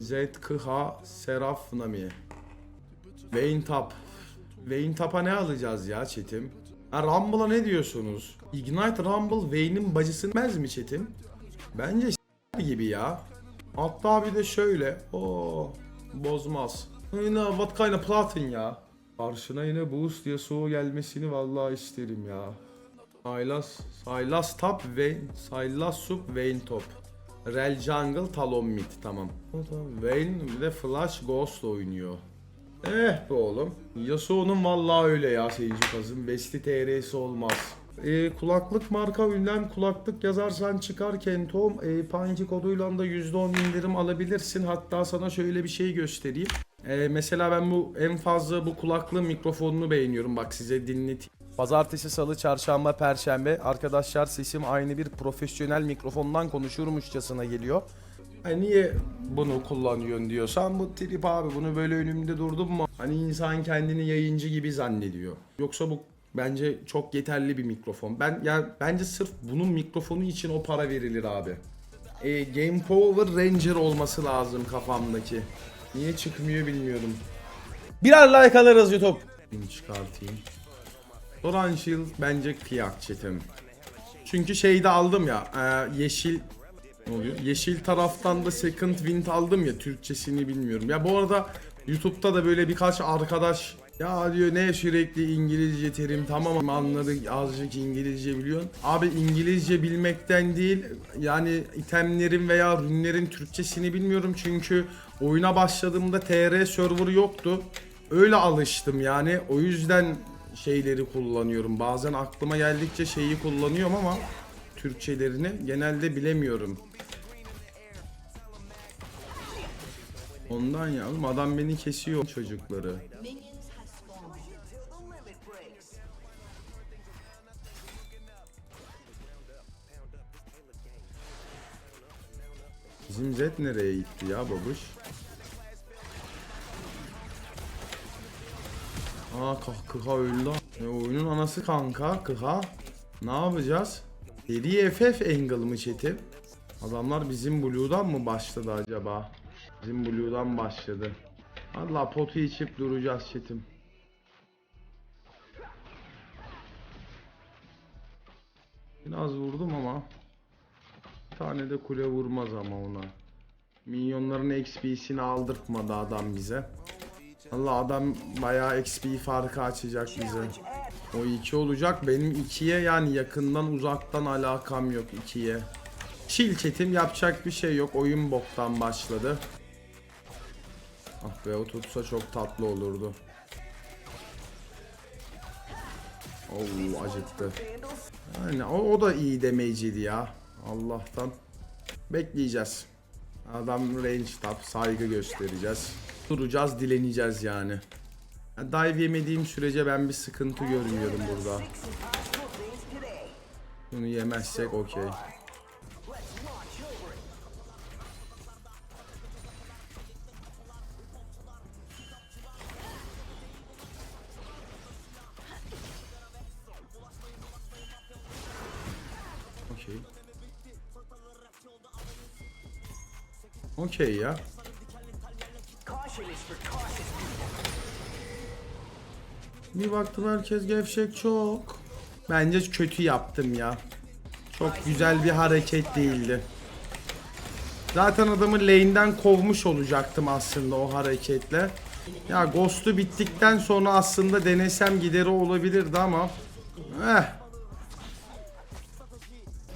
ZKH Seraf Nami. Vayne Tap. Vayne Tap'a ne alacağız ya Çetim? Ha, Rumble'a ne diyorsunuz? Ignite Rumble Vayne'in bacısını bilmez mi Çetim? Bence gibi ya. Hatta bir de şöyle. o bozmaz. Yine what kind of platin ya. Karşına yine boost Yasuo gelmesini vallahi isterim ya. Sylas, Sylas top Vayne, Sylas sub Vayne top. Rel jungle talon mid tamam. Vayne bir de Flash Ghost oynuyor. Eh be oğlum. Yasuo'nun vallahi öyle ya seyirci kazım. Besti TR'si olmaz. Ee, kulaklık marka ünlem kulaklık yazarsan çıkar Kentom. E, Panki koduyla da %10 indirim alabilirsin. Hatta sana şöyle bir şey göstereyim. Ee, mesela ben bu en fazla bu kulaklığın mikrofonunu beğeniyorum. Bak size dinleteyim. Pazartesi, salı, çarşamba, perşembe arkadaşlar sesim aynı bir profesyonel mikrofondan konuşurmuşçasına geliyor. Hani niye bunu kullanıyorsun diyorsan bu trip abi bunu böyle önümde durdum mu? Hani insan kendini yayıncı gibi zannediyor. Yoksa bu bence çok yeterli bir mikrofon. Ben yani bence sırf bunun mikrofonu için o para verilir abi. E, Game Power Ranger olması lazım kafamdaki. Niye çıkmıyor bilmiyorum. Birer like alırız YouTube. Bunu çıkartayım. Doran Shield bence kıyak çetim. Çünkü şeyde aldım ya e, yeşil ne oluyor? Yeşil taraftan da second wind aldım ya Türkçesini bilmiyorum. Ya bu arada YouTube'da da böyle birkaç arkadaş ya diyor ne sürekli İngilizce terim tamam anladık azıcık İngilizce biliyorsun. Abi İngilizce bilmekten değil yani itemlerin veya rünlerin Türkçesini bilmiyorum çünkü oyuna başladığımda TR server yoktu. Öyle alıştım yani o yüzden şeyleri kullanıyorum. Bazen aklıma geldikçe şeyi kullanıyorum ama Türkçelerini genelde bilemiyorum. Ondan ya oğlum adam beni kesiyor çocukları. Bizim Zed nereye gitti ya babuş? Aa kıha öldü. E, oyunun anası kanka kıha. Ne yapacağız? Deri FF angle mı chat'i? Adamlar bizim Blue'dan mı başladı acaba? Bizim Blue'dan başladı. Allah potu içip duracağız chat'im. Biraz vurdum ama bir tane de kule vurmaz ama ona. Minyonların XP'sini aldırtmadı adam bize. Allah adam bayağı XP farkı açacak bize. O 2 olacak. Benim 2'ye yani yakından uzaktan alakam yok 2'ye. Chill chatim yapacak bir şey yok. Oyun boktan başladı. Ah be o tutsa çok tatlı olurdu. Oo acıttı. Yani o, o da iyi demeyiciydi ya. Allah'tan. Bekleyeceğiz. Adam range top saygı göstereceğiz. Duracağız dileneceğiz yani. Ya Dive yemediğim sürece ben bir sıkıntı görmüyorum burada. Bunu yemezsek okey. Okey. Okey ya. Bir baktım herkes gevşek çok. Bence kötü yaptım ya. Çok güzel bir hareket değildi. Zaten adamı lane'den kovmuş olacaktım aslında o hareketle. Ya Ghost'u bittikten sonra aslında denesem gideri olabilirdi ama eh.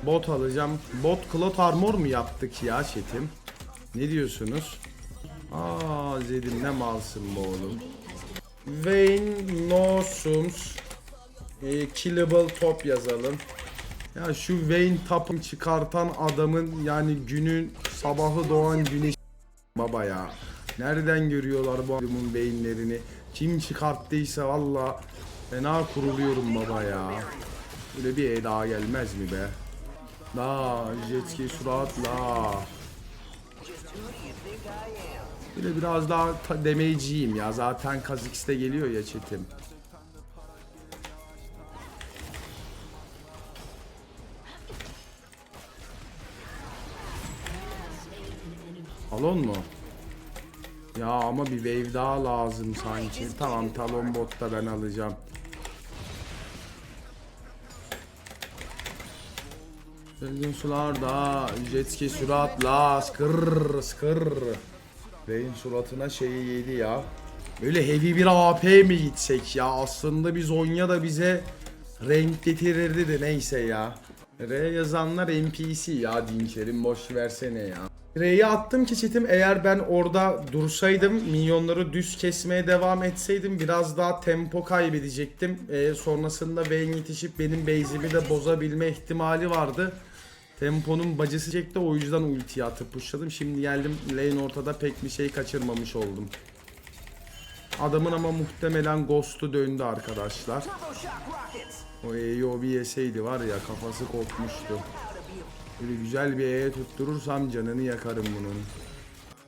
Bot alacağım. Bot Cloud Armor mu yaptık ya chat'im? Ne diyorsunuz? Aa Zed'in ne malsın bu oğlum. Vayne Nosums e, Killable Top yazalım. Ya şu Vayne Top'u çıkartan adamın yani günün sabahı doğan güneş baba ya. Nereden görüyorlar bu adamın beyinlerini? Kim çıkarttıysa valla fena kuruluyorum baba ya. Böyle bir eda gelmez mi be? La jetski suratla. Böyle biraz daha demeyiciyim ya. Zaten Kazix'te geliyor ya çetim. Alon mu? Ya ama bir wave daha lazım sanki. Tamam talon botta ben alacağım. Çılgın sularda jet ski süratla skır skır. Beyin suratına şeyi yedi ya. Böyle heavy bir AP mi gitsek ya? Aslında bir Zonya da bize renk getirirdi de neyse ya. R yazanlar NPC ya Dinçerim boş versene ya. R'yi attım ki çetim eğer ben orada dursaydım minyonları düz kesmeye devam etseydim biraz daha tempo kaybedecektim. Ee, sonrasında Vayne yetişip benim base'imi de bozabilme ihtimali vardı. Temponun bacısı çekti o yüzden ultiyi atıp pushladım. Şimdi geldim lane ortada pek bir şey kaçırmamış oldum. Adamın ama muhtemelen ghost'u döndü arkadaşlar. O bir yeseydi var ya kafası kopmuştu. Böyle güzel bir E'ye tutturursam canını yakarım bunun.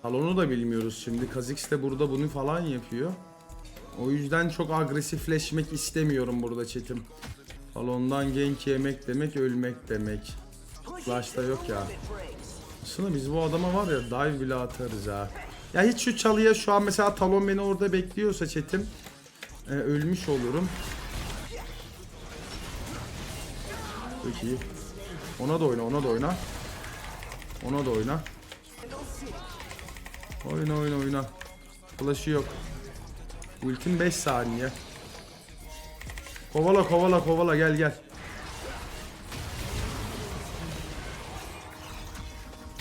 Talon'u da bilmiyoruz şimdi. Kha'Zix de burada bunu falan yapıyor. O yüzden çok agresifleşmek istemiyorum burada çetim. Talon'dan gank yemek demek ölmek demek. Flash'ta yok ya. Aslında biz bu adama var ya dive bile atarız ha. Ya hiç şu çalıya şu an mesela talon beni orada bekliyorsa chatim e, ölmüş olurum. Çok iyi. Ona da oyna, ona da oyna. Ona da oyna. Oyna oyna oyna. Flash'ı yok. Ultim 5 saniye. Kovala kovala kovala gel gel.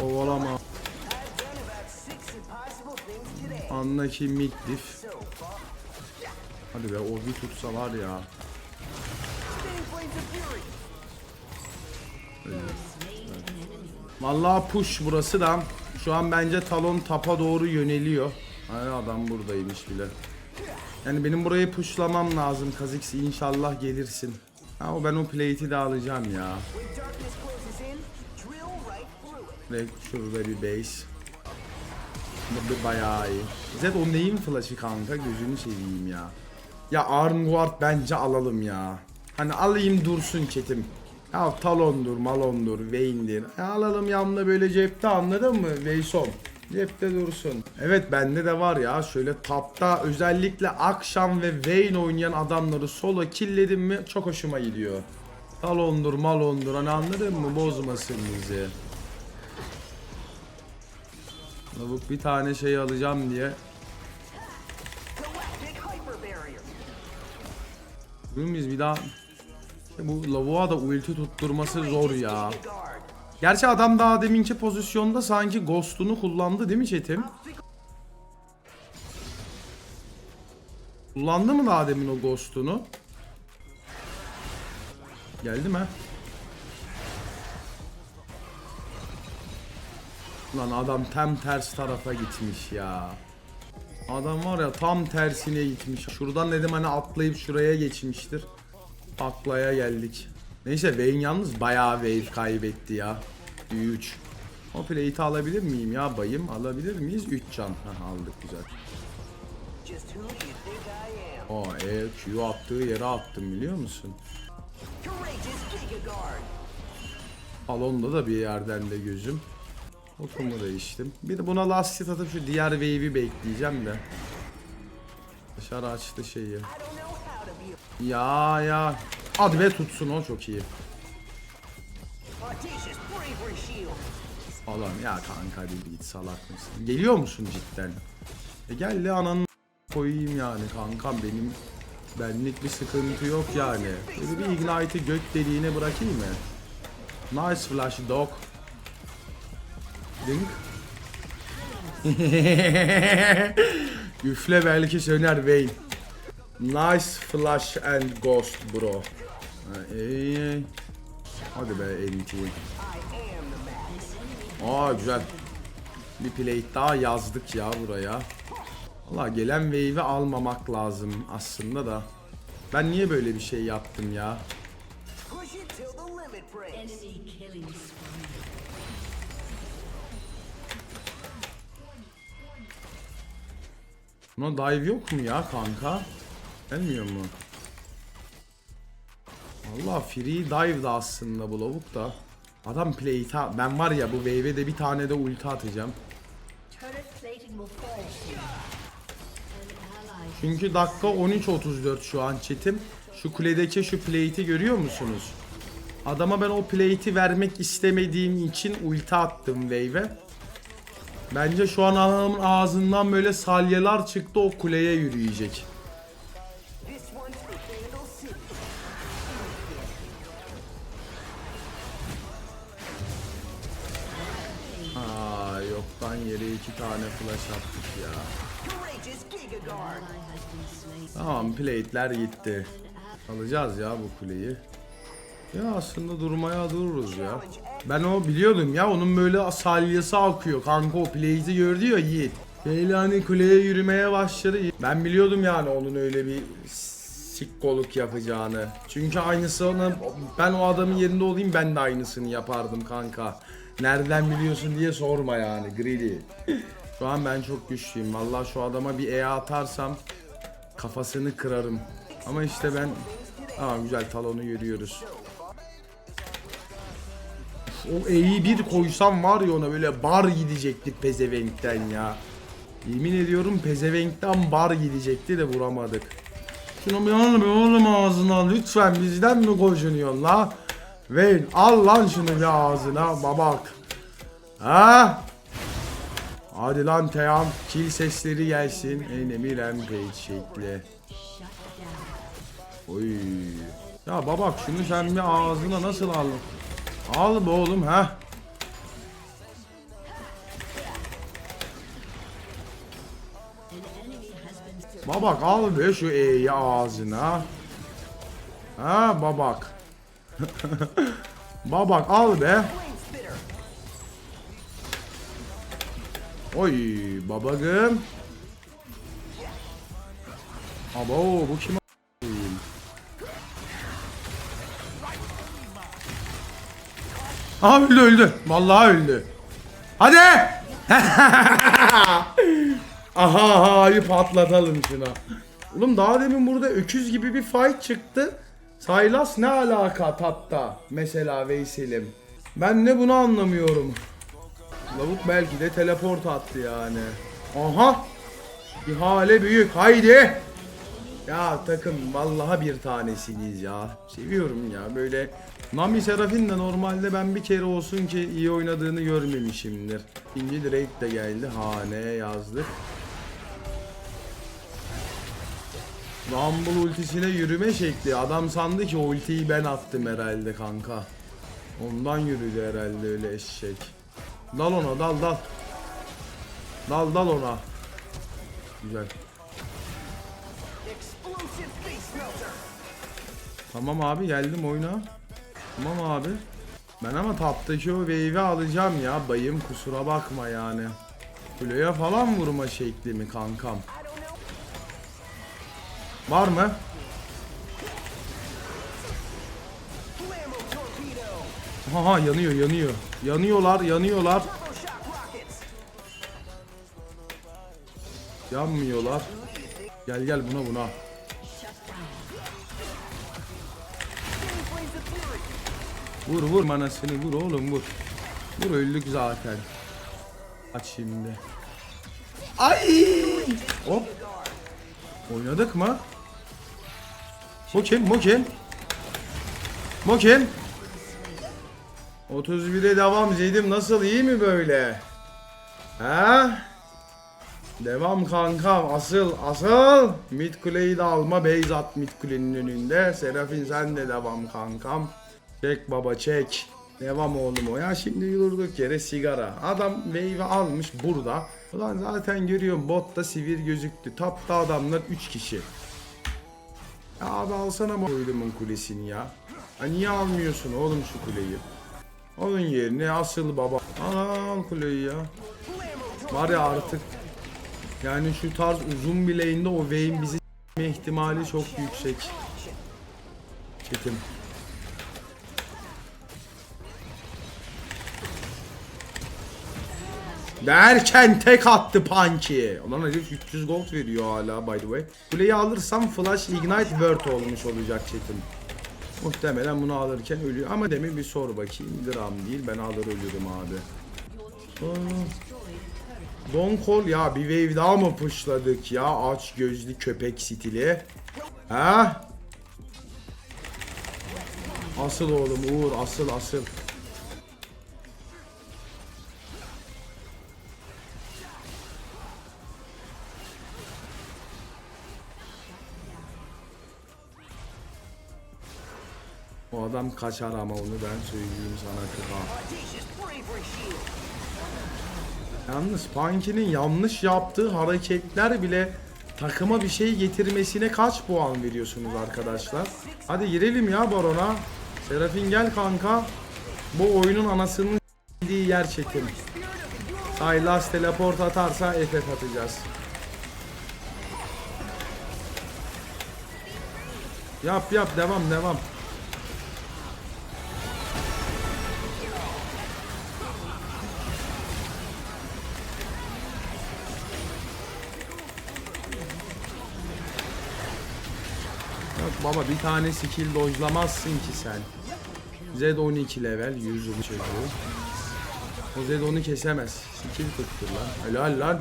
Kovalama. Anla ki mid diff. Hadi be o bir tutsa var ya. Vallahi push burası da. Şu an bence talon tapa doğru yöneliyor. Ay adam buradaymış bile. Yani benim burayı pushlamam lazım. Kha'Zix inşallah gelirsin. Ha o ben o plate'i de alacağım ya. Direkt şurada bir base. Burada bayağı iyi. Zed o neyin flash'ı kanka gözünü seveyim ya. Ya Armguard bence alalım ya. Hani alayım dursun çetim. Ya Talon'dur, Malon'dur, Vayne'dir. E alalım yanına böyle cepte anladın mı? Veyson. Cepte dursun. Evet bende de var ya şöyle tapta özellikle akşam ve Vayne oynayan adamları solo killedim mi çok hoşuma gidiyor. Talon'dur, Malon'dur hani anladın mı? Bozmasın bizi. Lavuk bir tane şey alacağım diye. Biz bir daha bu lavuğa da ulti tutturması zor ya. Gerçi adam daha deminki pozisyonda sanki ghost'unu kullandı değil mi Çetim? Kullandı mı daha demin o ghost'unu? Geldi mi? Lan adam tam ters tarafa gitmiş ya. Adam var ya tam tersine gitmiş. Şuradan dedim hani atlayıp şuraya geçmiştir. Aklaya geldik. Neyse Vayne yalnız bayağı wave kaybetti ya. 3. O plate'i alabilir miyim ya bayım? Alabilir miyiz? 3 can. Hah, aldık güzel. O e Q attığı yere attım biliyor musun? Alonda da bir yerden de gözüm. Okumu değiştim. Bir de buna last hit atıp şu diğer wave'i bekleyeceğim de. Dışarı açtı şeyi. Ya ya. Hadi be tutsun o çok iyi. Falan ya kanka bir git salak mısın? Geliyor musun cidden? E gel de ananı koyayım yani kankam benim benlik bir sıkıntı yok yani. Böyle bir ignite'ı gök deliğine bırakayım mı? Nice flash dog. Üfle belki söner Vayne. Nice flash and ghost bro. Ey. Hadi be NT. Aa güzel. Bir plate daha yazdık ya buraya. Valla gelen wave'i almamak lazım aslında da. Ben niye böyle bir şey yaptım ya? Buna dive yok mu ya kanka? Gelmiyor mu? Allah free dive da aslında bu lavuk da. Adam ha- Ben var ya bu wave'e de bir tane de ulti atacağım. Çünkü dakika 13.34 şu an chatim. Şu kuledeki şu plate'i görüyor musunuz? Adama ben o plate'i vermek istemediğim için ulti attım wave'e. Bence şu an adamın ağzından böyle salyalar çıktı o kuleye yürüyecek. Aa yoktan yere iki tane flash attık ya. Tamam plate'ler gitti. Alacağız ya bu kuleyi. Ya aslında durmaya dururuz ya. Ben o biliyordum ya onun böyle salyası akıyor. Kanka o plate'i gördü ya Yiğit. Böyle hani kuleye yürümeye başladı. Ben biliyordum yani onun öyle bir sikkoluk yapacağını. Çünkü aynısını ben o adamın yerinde olayım ben de aynısını yapardım kanka. Nereden biliyorsun diye sorma yani greedy. Şu an ben çok güçlüyüm. Vallahi şu adama bir E atarsam kafasını kırarım. Ama işte ben Aa güzel talonu görüyoruz. O E'yi bir koysam var ya ona böyle bar gidecekti pezevenkten ya. Yemin ediyorum pezevenkten bar gidecekti de vuramadık. Şunu bir bir oğlum ağzına lütfen bizden mi koşunuyorsun la? Ver al lan şunu bir ağzına babak. Ha? Hadi lan Teyam kill sesleri gelsin. Enemy rampage şekli. Oy. Ya babak şunu sen bir ağzına nasıl al? Al be oğlum ha. Babak al be şu E'yi ağzına. Ha babak. babak al be. Oy babagım. Abo bu kim Aha öldü öldü. Vallahi öldü. Hadi. Aha aha patlatalım şuna. Oğlum daha demin burada öküz gibi bir fight çıktı. Saylas ne alaka tatta mesela Veysel'im. Ben de bunu anlamıyorum. Lavuk belki de teleport attı yani. Aha. İhale büyük haydi. Ya takım vallahi bir tanesiniz ya. Seviyorum ya böyle. Nami Serafin de normalde ben bir kere olsun ki iyi oynadığını görmemişimdir. İkinci Drake de geldi. Hane yazdık. Rumble ultisine yürüme şekli. Adam sandı ki ultiyi ben attım herhalde kanka. Ondan yürüdü herhalde öyle eşek. Dal ona dal dal. Dal dal ona. Güzel. Tamam abi geldim oyuna. Tamam abi. Ben ama taptaki o wave'i alacağım ya bayım kusura bakma yani. Kuleye falan vurma şekli mi kankam? Var mı? Aha yanıyor yanıyor. Yanıyorlar yanıyorlar. Yanmıyorlar. Gel gel buna buna. Vur vur manasını vur oğlum vur. Vur öldük zaten. Aç şimdi. Ay! Hop. Oynadık mı? Kim? Bu kim? 31'e devam Zeyd'im nasıl iyi mi böyle? Ha? Devam kankam asıl asıl mid kuleyi de alma base at mid kulenin önünde Serafin sen de devam kankam Çek baba çek. Devam oğlum o. Ya şimdi durduk yere sigara. Adam wave'i almış burada. Ulan zaten görüyorum botta sivir gözüktü. Tapta adamlar 3 kişi. Ya abi alsana bu oyunumun kulesini ya. Ha Niye almıyorsun oğlum şu kuleyi? Onun yerine asıl baba. Al kuleyi ya. Var ya artık. Yani şu tarz uzun lane'de o Vayne bizi ihtimali çok yüksek. Çetim. Derken tek attı Punky. Ulan herif 300 gold veriyor hala by the way. Kuleyi alırsam Flash Ignite Word olmuş olacak chatim. Muhtemelen bunu alırken ölüyor. Ama demin bir sor bakayım. Gram değil ben alır ölürüm abi. Don Call ya bir wave daha mı pushladık ya aç gözlü köpek stili. Ha? Asıl oğlum Uğur asıl asıl. O adam kaçar ama onu ben söyleyeyim sana shield. Yalnız Punky'nin yanlış yaptığı hareketler bile takıma bir şey getirmesine kaç puan veriyorsunuz arkadaşlar? Hadi girelim ya Baron'a. Serafin gel kanka. Bu oyunun anasının s**diği yer çekim. Saylas teleport atarsa FF atacağız. Yap yap devam devam. Yok baba bir tane skill dojlamazsın ki sen. Z12 level 100 yıl çocuğu. O Z10'u kesemez. Skill tuttur lan. Helal lan.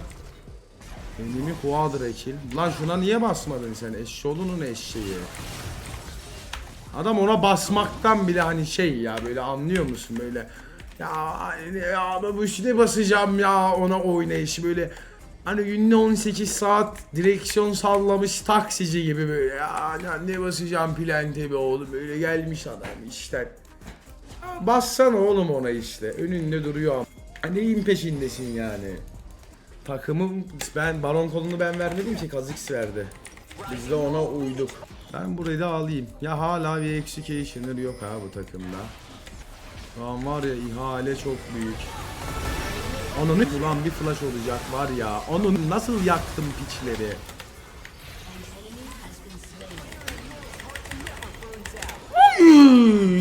Enemy quadra kill. Lan şuna niye basmadın sen? Eşşoğlunun eşeği. Adam ona basmaktan bile hani şey ya böyle anlıyor musun böyle ya, ya bu işte basacağım ya ona oynayışı böyle hani günde 18 saat direksiyon sallamış taksici gibi böyle ya ya ne basacağım plante be oğlum böyle gelmiş adam işte bassana oğlum ona işte önünde duruyor ama neyin peşindesin yani takımım ben baron kolunu ben vermedim ki Kazix verdi biz de ona uyduk. Ben burayı da alayım. Ya hala bir executioner yok ha bu takımda. Şu an var ya ihale çok büyük. Onun ulan bir flash olacak var ya. Onun nasıl yaktım piçleri.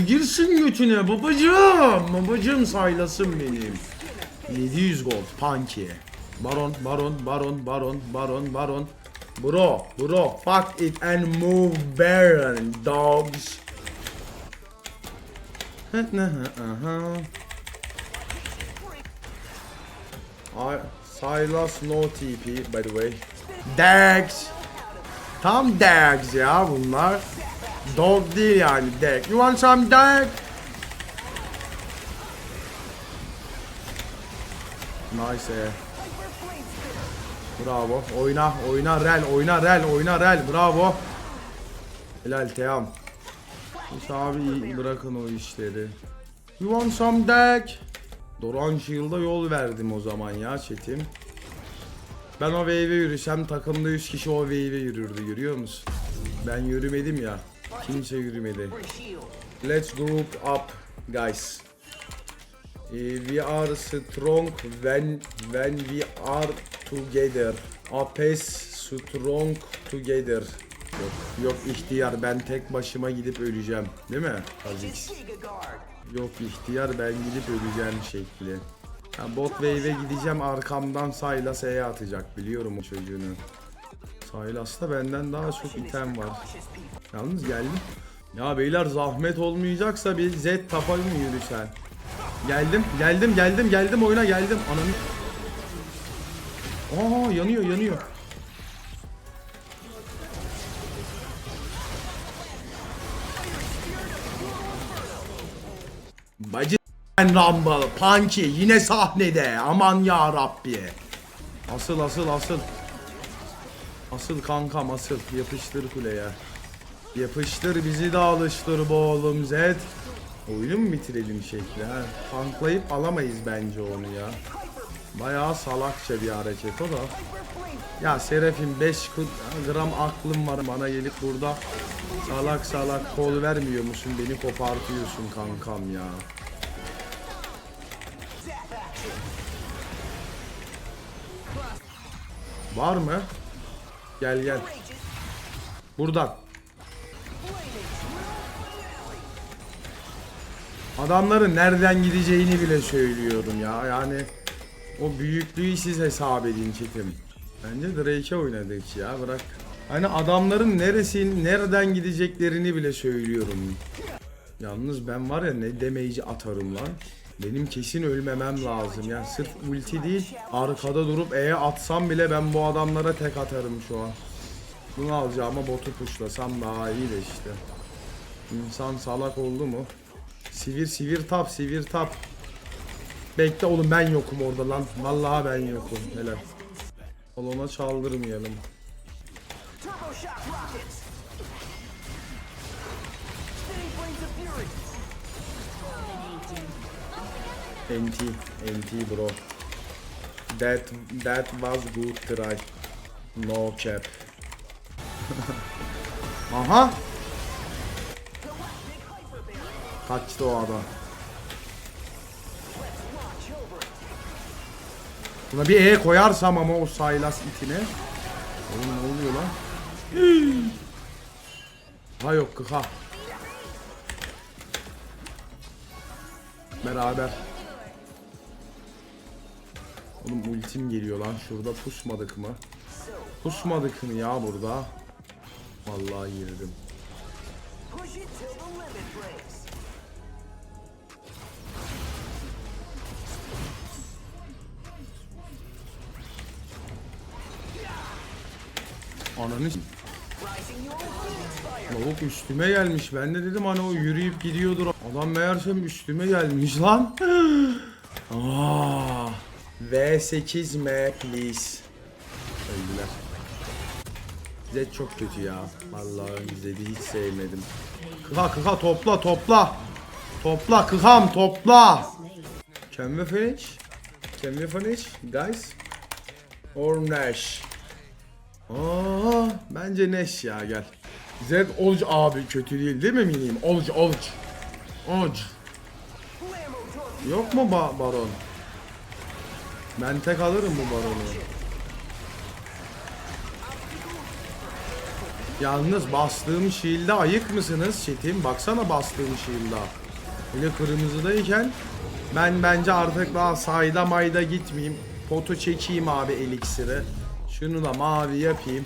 Girsin götüne babacığım. Babacığım saylasın benim. 700 gold Punky. Baron, baron, baron, baron, baron, baron. Bro, bro, fuck it and move Baron, dogs. I, Silas no TP by the way. Dags. Tam Dags ya bunlar. Dog değil yani Dag. You want some Dag? Nice eh. Bravo. Oyna, oyna rel, oyna rel, oyna rel. Bravo. Helal Team. Hiç abi bırakın o işleri. You want some deck? Doran Shield'a yol verdim o zaman ya çetim. Ben o wave'e yürüsem takımda 100 kişi o wave'e yürürdü görüyor musun? Ben yürümedim ya. Kimse yürümedi. Let's group up guys. Eh, we are strong when when we are together. Apes strong together. Yok, yok ihtiyar ben tek başıma gidip öleceğim. Değil mi? Aziz. Yok ihtiyar ben gidip öleceğim şekli. Ha, bot wave'e gideceğim arkamdan Sylas E'ye atacak biliyorum o çocuğunu. Sylas'ta benden daha çok item var. Yalnız geldim. Ya beyler zahmet olmayacaksa bir Z tapa mı yürüsen? Geldim, geldim, geldim, geldim oyuna geldim. Ananı. Aa yanıyor, yanıyor. Rumble, Punky yine sahnede. Aman ya Rabbi. Asıl asıl asıl. Asıl kankam asıl yapıştır kuleye. Yapıştır bizi de alıştır bu oğlum Zed. Oyunu mu bitirelim şekli ha? Tanklayıp alamayız bence onu ya. Bayağı salakça bir hareket o da. Ya Serafim 5 gram aklım var bana gelip burada salak salak kol vermiyor musun beni kopartıyorsun kankam ya. Var mı? Gel gel. Buradan. Adamların nereden gideceğini bile söylüyorum ya. Yani o büyüklüğü siz hesap edin çetim. Bence Drake'e oynadık ya bırak. Hani adamların neresin, nereden gideceklerini bile söylüyorum. Yalnız ben var ya ne demeyici atarım lan. Benim kesin ölmemem lazım ya. Sırf ulti değil. Arkada durup E'ye atsam bile ben bu adamlara tek atarım şu an. Bunu alacağıma botu puşlasam daha iyi de işte. İnsan salak oldu mu? Sivir sivir tap sivir tap. Bekle oğlum ben yokum orada lan. Vallahi ben yokum. Helal. Kolona çaldırmayalım. NT, NT bro. That that was good try. No cap. Aha. Kaçtı o adam. Buna bir E koyarsam ama o Saylas itine. Oğlum ne oluyor lan? Ha yok ha. Beraber. Oğlum ultim geliyor lan şurada pusmadık mı? Pusmadık mı ya burada? Vallahi girdim. Ananı. Lavuk üstüme gelmiş. Ben de dedim hani o yürüyüp gidiyordur. Adam meğersem üstüme gelmiş lan. Aa. V8M please. Öldüler. Zed çok kötü ya. Vallahi Zed'i hiç sevmedim. Kıha kıha topla topla. Topla kıham topla. Can we finish? Can we finish guys? Or Nash? Aa, bence Neş ya gel. Zed Olc abi kötü değil değil mi miniyim? Olc Olc. Olc. Yok mu ba- baron? Ben tek alırım bu baronu. Yalnız bastığım shield'e ayık mısınız Çetin? Baksana bastığım shield'a. Böyle kırmızıdayken ben bence artık daha sayda mayda gitmeyeyim. Potu çekeyim abi eliksiri. Şunu da mavi yapayım.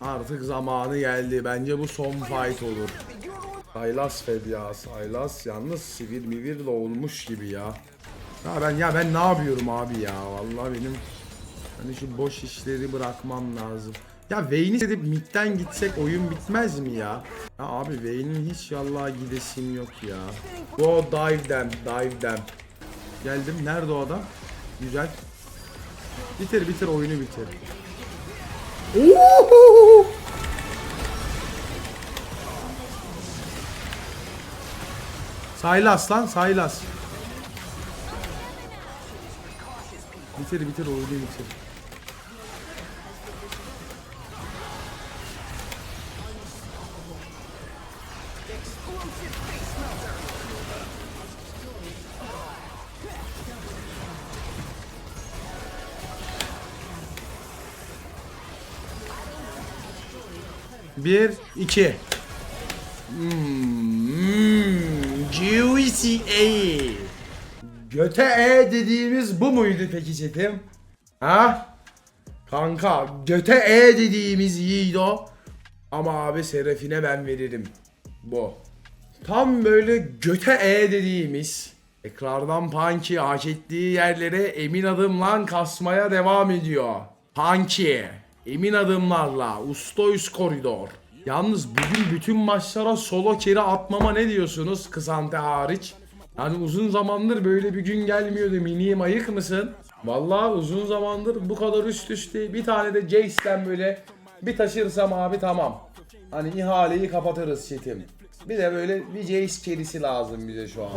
Artık zamanı geldi. Bence bu son fight olur. Saylas Fed ya. Saylas yalnız sivil mivir olmuş gibi ya. Ya ben ya ben ne yapıyorum abi ya? Vallahi benim hani şu boş işleri bırakmam lazım. Ya Vayne'i edip midden gitsek oyun bitmez mi ya? Ya abi Vayne'in hiç yallah gidesim yok ya. Go dive them, dive them. Geldim. Nerede o adam? Güzel. Bitir bitir oyunu bitir. Oo! Saylas lan Saylas. Bitir bitir oyunu bitir. Bir, iki. Hmm, juicy E. Göte E dediğimiz bu muydu peki Çetim? Ha? Kanka göte E dediğimiz Yiğido. Ama abi Serafine ben veririm. Bu. Tam böyle göte E dediğimiz tekrardan Punky hak ettiği yerlere emin adımla kasmaya devam ediyor. Punky emin adımlarla üst koridor. Yalnız bugün bütün maçlara solo kere atmama ne diyorsunuz Kısante hariç? Yani uzun zamandır böyle bir gün gelmiyordu miniyim ayık mısın? Vallahi uzun zamandır bu kadar üst üste bir tane de Jace'den böyle bir taşırsam abi tamam. Hani ihaleyi kapatırız çetim. Bir de böyle bir Jace kerisi lazım bize şu an.